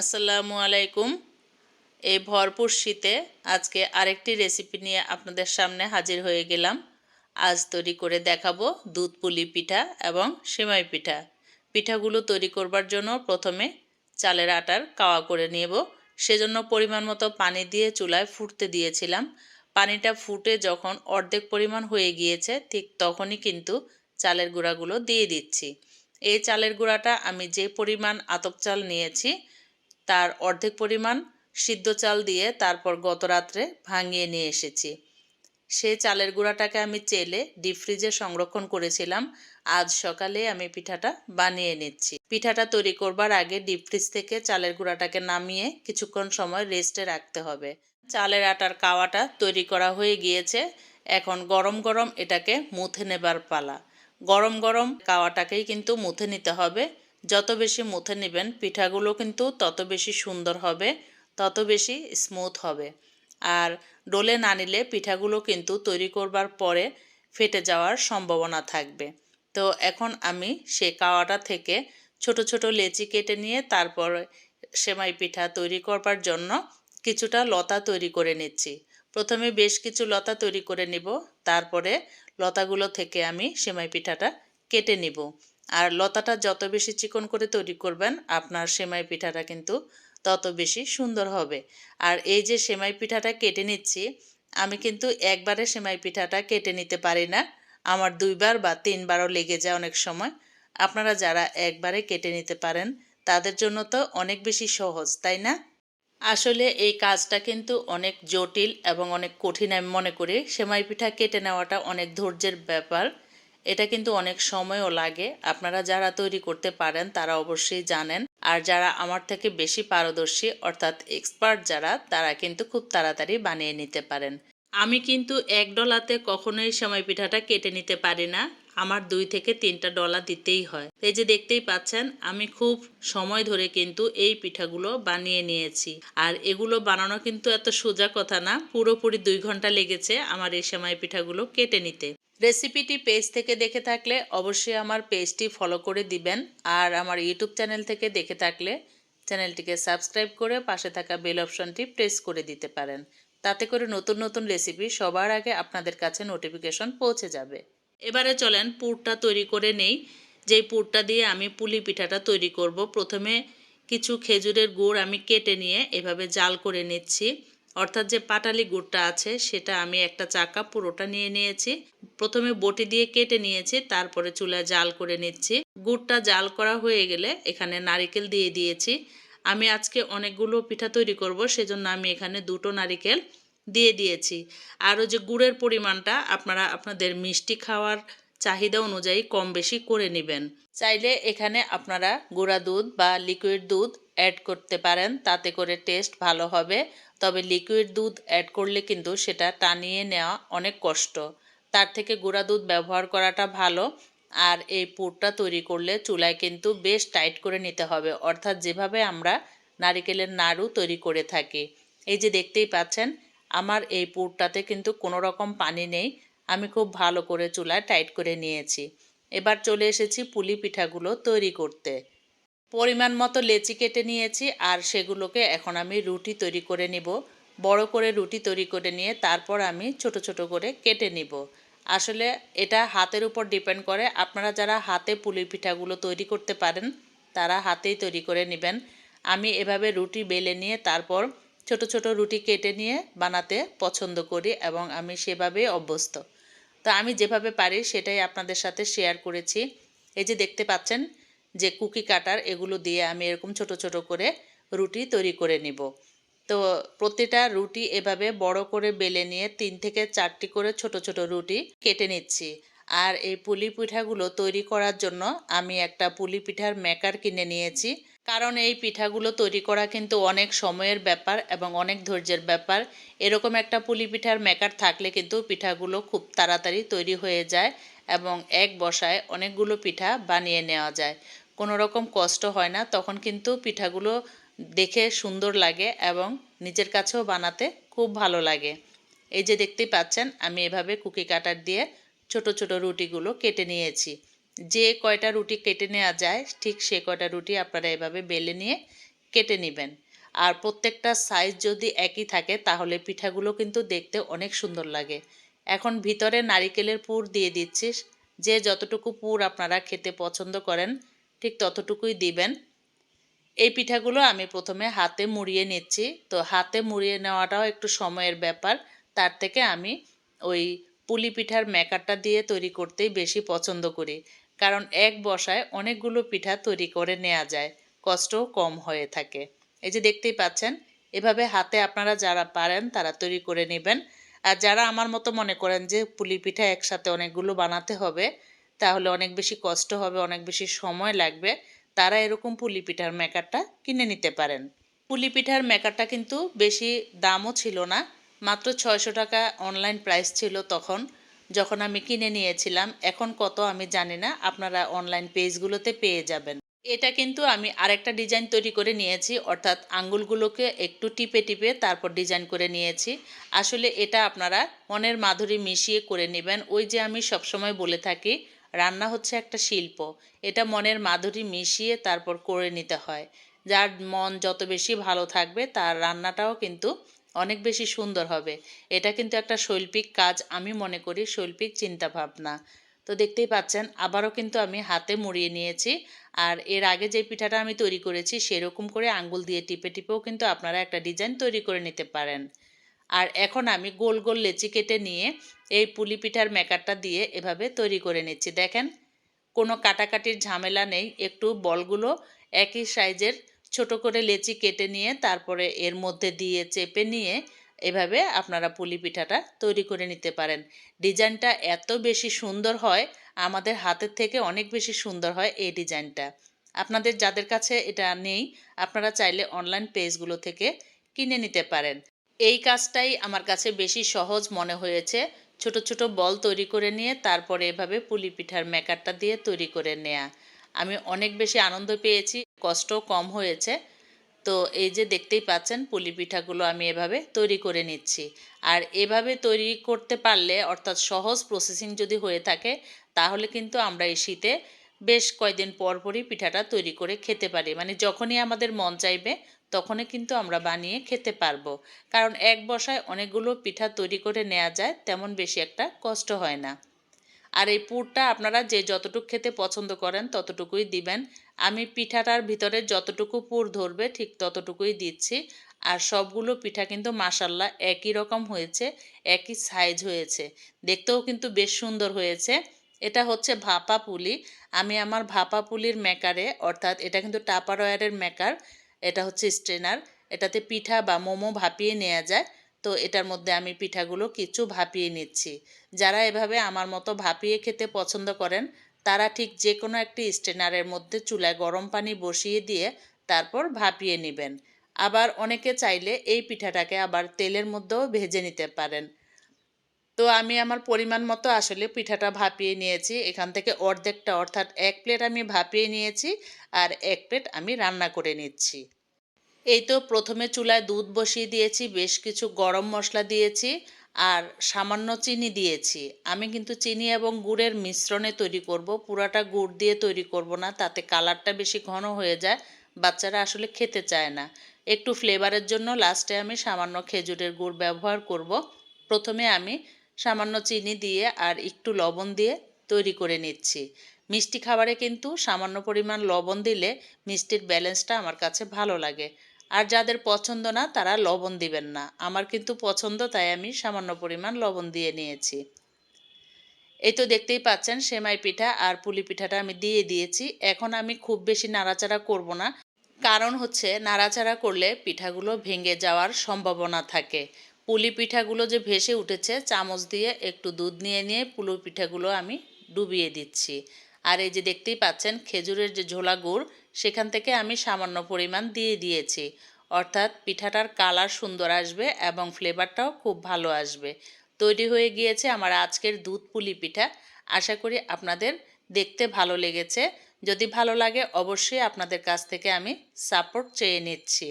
আসসালামু আলাইকুম। এই ভরপুর শীতে আজকে আরেকটি রেসিপি নিয়ে আপনাদের সামনে হাজির হয়ে গেলাম। আজ তৈরি করে দেখাবো দুধ পুলি পিঠা এবং সেমাই পিঠা। পিঠাগুলো তৈরি করবার জন্য প্রথমে চালের আটার কাওয়া করে নেব। সেজন্য পরিমাণ মতো পানি দিয়ে চুলায় ফুটতে দিয়েছিলাম। পানিটা ফুটে যখন অর্ধেক পরিমাণ হয়ে গিয়েছে, ঠিক তখনই কিন্তু চালের গুঁড়াগুলো দিয়ে দিচ্ছি। এই চালের গুঁড়াটা আমি যে পরিমাণ আতপ চাল নিয়েছি তার অর্ধেক পরিমাণ সিদ্ধ চাল দিয়ে তারপর গত রাত্রে ভাঙিয়ে নিয়ে এসেছি। সেই চালের গুঁড়াটাকে আমি চেলে ডিপ ফ্রিজে সংরক্ষণ করেছিলাম। আজ সকালে আমি পিঠাটা বানিয়ে নিচ্ছি। পিঠাটা তৈরি করবার আগে ডিপ ফ্রিজ থেকে চালের গুঁড়াটাকে নামিয়ে কিছুক্ষণ সময় রেস্টে রাখতে হবে। চালের আটার কাওয়াটা তৈরি করা হয়ে গিয়েছে। এখন গরম গরম এটাকে মুথে নেবার পালা। গরম গরম কাওয়াটাকেই কিন্তু মুথে নিতে হবে। যত বেশি মুথে নেবেন, পিঠাগুলো কিন্তু তত বেশি সুন্দর হবে, তত বেশি স্মুথ হবে। আর ডোলে না নিলে পিঠাগুলো কিন্তু তৈরি করবার পরে ফেটে যাওয়ার সম্ভাবনা থাকবে। তো এখন আমি সে কাওয়াটা থেকে ছোট ছোট লেচি কেটে নিয়ে তারপর সেমাই পিঠা তৈরি করবার জন্য কিছুটা লতা তৈরি করে নিচ্ছি। প্রথমে বেশ কিছু লতা তৈরি করে নিব, তারপরে লতাগুলো থেকে আমি সেমাই পিঠাটা কেটে নিব। আর লতাটা যত বেশি চিকন করে তৈরি করবেন, আপনার সেমাই পিঠাটা কিন্তু তত বেশি সুন্দর হবে। আর এই যে সেমাই পিঠাটা কেটে নিচ্ছি, আমি কিন্তু একবারে সেমাই পিঠাটা কেটে নিতে পারি না। আমার দুইবার বা তিনবারও লেগে যায় অনেক সময়। আপনারা যারা একবারে কেটে নিতে পারেন, তাদের জন্য তো অনেক বেশি সহজ, তাই না? আসলে এই কাজটা কিন্তু অনেক জটিল এবং অনেক কঠিন আমি মনে করি। সেমাই পিঠা কেটে নেওয়াটা অনেক ধৈর্যের ব্যাপার। এটা কিন্তু অনেক সময়ও লাগে। আপনারা যারা তৈরি করতে পারেন, তারা অবশ্যই জানেন। আর যারা আমার থেকে বেশি পারদর্শী, অর্থাৎ এক্সপার্ট যারা, তারা কিন্তু খুব তাড়াতাড়ি বানিয়ে নিতে পারেন। আমি কিন্তু এক ডলাতে কখনোই সময় পিঠাটা কেটে নিতে পারি না। আমার দুই থেকে তিনটা ডলা দিতেই হয়। এই যে দেখতেই পাচ্ছেন, আমি খুব সময় ধরে কিন্তু এই পিঠাগুলো বানিয়ে নিয়েছি। আর এগুলো বানানো কিন্তু এত সোজা কথা না, পুরোপুরি দুই ঘণ্টা লেগেছে আমার এই সময় পিঠাগুলো কেটে নিতে। রেসিপিটি পেজ থেকে দেখে থাকলে অবশ্যই আমার পেজটি ফলো করে দিবেন। আর আমার ইউটিউব চ্যানেল থেকে দেখে থাকলে চ্যানেলটিকে সাবস্ক্রাইব করে পাশে থাকা বেল অপশনটি প্রেস করে দিতে পারেন। তাতে করে নতুন নতুন রেসিপি সবার আগে আপনাদের কাছে নোটিফিকেশন পৌঁছে যাবে। এবারে চলেন পুরটা তৈরি করে নেই। যেই পুরটা দিয়ে আমি পুলি পিঠাটা তৈরি করব, প্রথমে কিছু খেজুরের গুড় আমি কেটে নিয়ে এভাবে জাল করে নিচ্ছি। অর্থাৎ যে পাটালি গুড়টা আছে, সেটা আমি একটা চাকা পুরোটা নিয়ে নিয়েছি। প্রথমে বটি দিয়ে কেটে নিয়েছি, তারপরে চুলায় জাল করে নিচ্ছি। গুড়টা জাল করা হয়ে গেলে এখানে নারিকেল দিয়ে দিয়েছি। আমি আজকে অনেকগুলো পিঠা তৈরি করব, সেজন্য আমি এখানে দুটো নারিকেল দিয়ে দিয়েছি। আরও যে গুড়ের পরিমাণটা আপনারা আপনাদের মিষ্টি খাওয়ার চাহিদা অনুযায়ী কম বেশি করে নেবেন। চাইলে এখানে আপনারা গুঁড়া দুধ বা লিকুইড দুধ অ্যাড করতে পারেন, তাতে করে টেস্ট ভালো হবে। তবে লিকুইড দুধ অ্যাড করলে কিন্তু সেটা টানিয়ে নেওয়া অনেক কষ্ট। তার থেকে গুঁড়া দুধ ব্যবহার করাটা ভালো। আর এই পুরটা তৈরি করলে চুলায় কিন্তু বেশ টাইট করে নিতে হবে। অর্থাৎ যেভাবে আমরা নারিকেলের নাড়ু তৈরি করে থাকি। এই যে দেখতেই পাচ্ছেন, আমার এই পুরটাতে কিন্তু কোনো রকম পানি নেই। আমি খুব ভালো করে চুলায় টাইট করে নিয়েছি। এবার চলে এসেছি পুলি পিঠাগুলো তৈরি করতে। পরিমাণ মতো লেচি কেটে নিয়েছি আর সেগুলোকে এখন আমি রুটি তৈরি করে নিব। বড় করে রুটি তৈরি করে নিয়ে তারপর আমি ছোট ছোট করে কেটে নিব। আসলে এটা হাতের উপর ডিপেন্ড করে। আপনারা যারা হাতে পুলি পিঠাগুলো তৈরি করতে পারেন, তারা হাতেই তৈরি করে নেবেন। আমি এভাবে রুটি বেলে নিয়ে তারপর ছোট ছোট রুটি কেটে নিয়ে বানাতে পছন্দ করি এবং আমি সেভাবেই অভ্যস্ত। তো আমি যেভাবে পারি সেটাই আপনাদের সাথে শেয়ার করেছি। এই যে দেখতে পাচ্ছেন যে কুকি কাটার এগুলো দিয়ে আমি এরকম ছোট ছোট করে রুটি তৈরি করে নিব। তো প্রতিটা রুটি এভাবে বড় করে বেলে নিয়ে তিন থেকে চারটি করে ছোট ছোট রুটি কেটে নিচ্ছি। আর এই পুলি পিঠাগুলো তৈরি করার জন্য আমি একটা পুলি পিঠার মেকার কিনে নিয়েছি। কারণ এই পিঠাগুলো তৈরি করা কিন্তু অনেক সময়ের ব্যাপার এবং অনেক ধৈর্যের ব্যাপার। এরকম একটা পুলি পিঠার মেকার থাকলে কিন্তু পিঠাগুলো খুব তাড়াতাড়ি তৈরি হয়ে যায় এবং এক বসায় অনেকগুলো পিঠা বানিয়ে নেওয়া যায়। কোনো রকম কষ্ট হয় না, তখন কিন্তু পিঠাগুলো দেখে সুন্দর লাগে এবং নিজের কাছেও বানাতে খুব ভালো লাগে। এই যে দেখতেই পাচ্ছেন, আমি এভাবে কুকি কাটার দিয়ে ছোট ছোট রুটিগুলো কেটে নিয়েছি। যে কয়টা রুটি কেটে নেওয়া যায়, ঠিক সে কয়টা রুটি আপনারা এভাবে বেলে নিয়ে কেটে নেবেন। আর প্রত্যেকটা সাইজ যদি একই থাকে, তাহলে পিঠাগুলো কিন্তু দেখতে অনেক সুন্দর লাগে। এখন ভিতরে নারিকেলের পুর দিয়ে দিচ্ছি। যে যতটুকু পুর আপনারা খেতে পছন্দ করেন ঠিক ততটুকুই দিবেন। এই পিঠাগুলো আমি প্রথমে হাতে মুড়িয়ে নিচ্ছি। তো হাতে মুড়িয়ে নেওয়াটাও একটু সময়ের ব্যাপার। তার থেকে আমি ওই পুলি পিঠার মেকারটা দিয়ে তৈরি করতেই বেশি পছন্দ করি। কারণ এক বসায় অনেকগুলো পিঠা তৈরি করে নেওয়া যায়। কষ্টও কম হয়ে থাকে। এই যে দেখতেই পাচ্ছেন, এভাবে হাতে আপনারা যারা পারেন তারা তৈরি করে নেবেন। আর যারা আমার মতো মনে করেন যে পুলি পিঠা একসাথে অনেকগুলো বানাতে হবে তাহলে অনেক বেশি কষ্ট হবে, অনেক বেশি সময় লাগবে, তারা এরকম পুলি পিঠার মেকারটা কিনে নিতে পারেন। পুলি পিঠার মেকারটা কিন্তু বেশি দামও ছিল না, মাত্র ছয়শো টাকা অনলাইন প্রাইস ছিল তখন, যখন আমি কিনে নিয়েছিলাম। এখন কত আমি জানি না, আপনারা অনলাইন পেজগুলোতে পেয়ে যাবেন। এটা কিন্তু আমি আরেকটা ডিজাইন তৈরি করে নিয়েছি, অর্থাৎ আঙ্গুলগুলোকে একটু টিপে টিপে তারপর ডিজাইন করে নিয়েছি। আসলে এটা আপনারা মনের মাধুরী মিশিয়ে করে নেবেন। ওই যে আমি সবসময় বলে থাকি রান্না হচ্ছে একটা শিল্প। এটা মনের মাধুরী মিশিয়ে তারপর করে নিতে হয়। যার মন যত বেশি ভালো থাকবে, তার রান্নাটাও কিন্তু অনেক বেশি সুন্দর হবে। এটা কিন্তু একটা শৈল্পিক কাজ, আমি মনে করি শৈল্পিক চিন্তাভাবনা। তো দেখতেই পাচ্ছেন, আবারও কিন্তু আমি হাতে মুড়িয়ে নিয়েছি। আর এর আগে যে পিঠাটা আমি তৈরি করেছি, সেরকম করে আঙ্গুল দিয়ে টিপে টিপেও কিন্তু আপনারা একটা ডিজাইন তৈরি করে নিতে পারেন। আর এখন আমি গোল গোল লেচি কেটে নিয়ে এই পুলি পিঠার মেকারটা দিয়ে এভাবে তৈরি করে নিচ্ছি। দেখেন, কোনো কাটাকাটির ঝামেলা নেই। একটু বলগুলো একই সাইজের ছোট করে লেচি কেটে নিয়ে তারপরে এর মধ্যে দিয়ে চেপে নিয়ে এভাবে আপনারা পুলি পিঠাটা তৈরি করে নিতে পারেন। ডিজাইনটা এত বেশি সুন্দর হয়, আমাদের হাতের থেকে অনেক বেশি সুন্দর হয় এই ডিজাইনটা। আপনাদের যাদের কাছে এটা নেই, আপনারা চাইলে অনলাইন পেজগুলো থেকে কিনে নিতে পারেন। এই কাজটাই আমার কাছে বেশি সহজ মনে হয়েছে। ছোট ছোট বল তৈরি করে নিয়ে, তারপরে এভাবে পুলি পিঠার মেকারটা দিয়ে তৈরি করে নেয়া। আমি অনেক বেশি আনন্দ পেয়েছি, কষ্টও কম হয়েছে। তো এই যে দেখতেই পাচ্ছেন, পুলি পিঠাগুলো আমি এভাবে তৈরি করে নিচ্ছি। আর এভাবে তৈরি করতে পারলে, অর্থাৎ সহজ প্রসেসিং যদি হয়ে থাকে, তাহলে কিন্তু আমরা এই শীতে বেশ কয়দিন পর পরই পিঠাটা তৈরি করে খেতে পারি। মানে যখনই আমাদের মন চাইবে তখনই কিন্তু আমরা বানিয়ে খেতে পারব। কারণ এক বসায় অনেকগুলো পিঠা তৈরি করে নেওয়া যায়, তেমন বেশি একটা কষ্ট হয় না। আর এই পুরটা আপনারা যে যতটুকু খেতে পছন্দ করেন ততটুকুই দিবেন। আমি পিঠাটার ভিতরে যতটুকু পুর ধরবে ঠিক ততটুকুই দিচ্ছি। আর সবগুলো পিঠা কিন্তু মাসাল্লাহ একই রকম হয়েছে, একই সাইজ হয়েছে। দেখতেও কিন্তু বেশ সুন্দর হয়েছে। এটা হচ্ছে ভাপা পুলি। আমি আমার ভাপা পুলির মেকারে অর্থাৎ এটা কিন্তু টাপারওয়ারের মেকার এটা হচ্ছে স্ট্রেনার এটাতে পিঠা বা মোমো ভাপিয়ে নেওয়া যায়। তো এটার মধ্যে আমি পিঠাগুলো কিছু ভাপিয়ে নিচ্ছি। যারা এভাবে আমার মতো ভাপিয়ে খেতে পছন্দ করেন, তারা ঠিক যে কোনো একটি স্ট্রেনারের মধ্যে চুলায় গরম পানি বসিয়ে দিয়ে তারপর ভাপিয়ে নেবেন। আবার অনেকে চাইলে এই পিঠাটাকে আবার তেলের মধ্যেও ভেজে নিতে পারেন। তো আমি আমার পরিমাণ মতো আসলে পিঠাটা ভাপিয়ে নিয়েছি। এখান থেকে অর্ধেকটা, অর্থাৎ এক প্লেট আমি ভাপিয়ে নিয়েছি আর এক প্লেট আমি রান্না করে নিচ্ছি। এই তো প্রথমে চুলায় দুধ বসিয়ে দিয়েছি, বেশ কিছু গরম মশলা দিয়েছি আর সামান্য চিনি দিয়েছি। আমি কিন্তু চিনি এবং গুড়ের মিশ্রণে তৈরি করব, পুরাটা গুড় দিয়ে তৈরি করব না, তাতে কালারটা বেশি ঘন হয়ে যায়, বাচ্চারা আসলে খেতে চায় না। একটু ফ্লেভারের জন্য লাস্টে আমি সামান্য খেজুরের গুড় ব্যবহার করব। প্রথমে আমি সামান্য চিনি দিয়ে আর একটু লবণ দিয়ে তৈরি করে নিচ্ছি। মিষ্টি খাবারে কিন্তু সামান্য পরিমাণ লবণ দিলে মিষ্টির ব্যালেন্সটা আমার কাছে ভালো লাগে। আর যাদের পছন্দ না, তারা লবণ দিবেন না। আমার কিন্তু পছন্দ, তাই আমি সামান্য পরিমাণ লবণ দিয়ে নিয়েছি। এই তো দেখতেই পাচ্ছেন, সেমাই পিঠা আর পুলি পিঠাটা আমি দিয়ে দিয়েছি। এখন আমি খুব বেশি নাড়াচাড়া করব না। কারণ হচ্ছে, নাড়াচাড়া করলে পিঠাগুলো ভেঙে যাওয়ার সম্ভাবনা থাকে। পুলি পিঠাগুলো যে ভেসে উঠেছে, চামচ দিয়ে একটু দুধ নিয়ে নিয়ে পুলি পিঠাগুলো আমি ডুবিয়ে দিচ্ছি। আর এই যে দেখতেই পাচ্ছেন, খেজুরের যে ঝোলা গুড়, সেখান থেকে আমি সামান্য পরিমাণ দিয়ে দিয়েছি। অর্থাৎ পিঠাটার কালার সুন্দর আসবে এবং ফ্লেভারটাও খুব ভালো আসবে। তৈরি হয়ে গিয়েছে আমার আজকের দুধ পুলি পিঠা। আশা করি আপনাদের দেখতে ভালো লেগেছে। যদি ভালো লাগে, অবশ্যই আপনাদের কাছ থেকে আমি সাপোর্ট চেয়ে নিচ্ছি।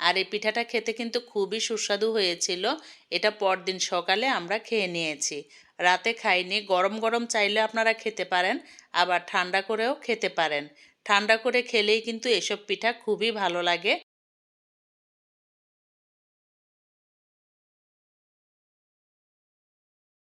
আর এই পিঠাটা খেতে কিন্তু খুবই সুস্বাদু হয়েছিল। এটা পরদিন সকালে আমরা খেয়ে নিয়েছি। রাতে খাইনি, গরম গরম চাইলে আপনারা খেতে পারেন, আবার ঠান্ডা করেও খেতে পারেন। ঠান্ডা করে খেলেই কিন্তু এসব পিঠা খুবই ভালো লাগে।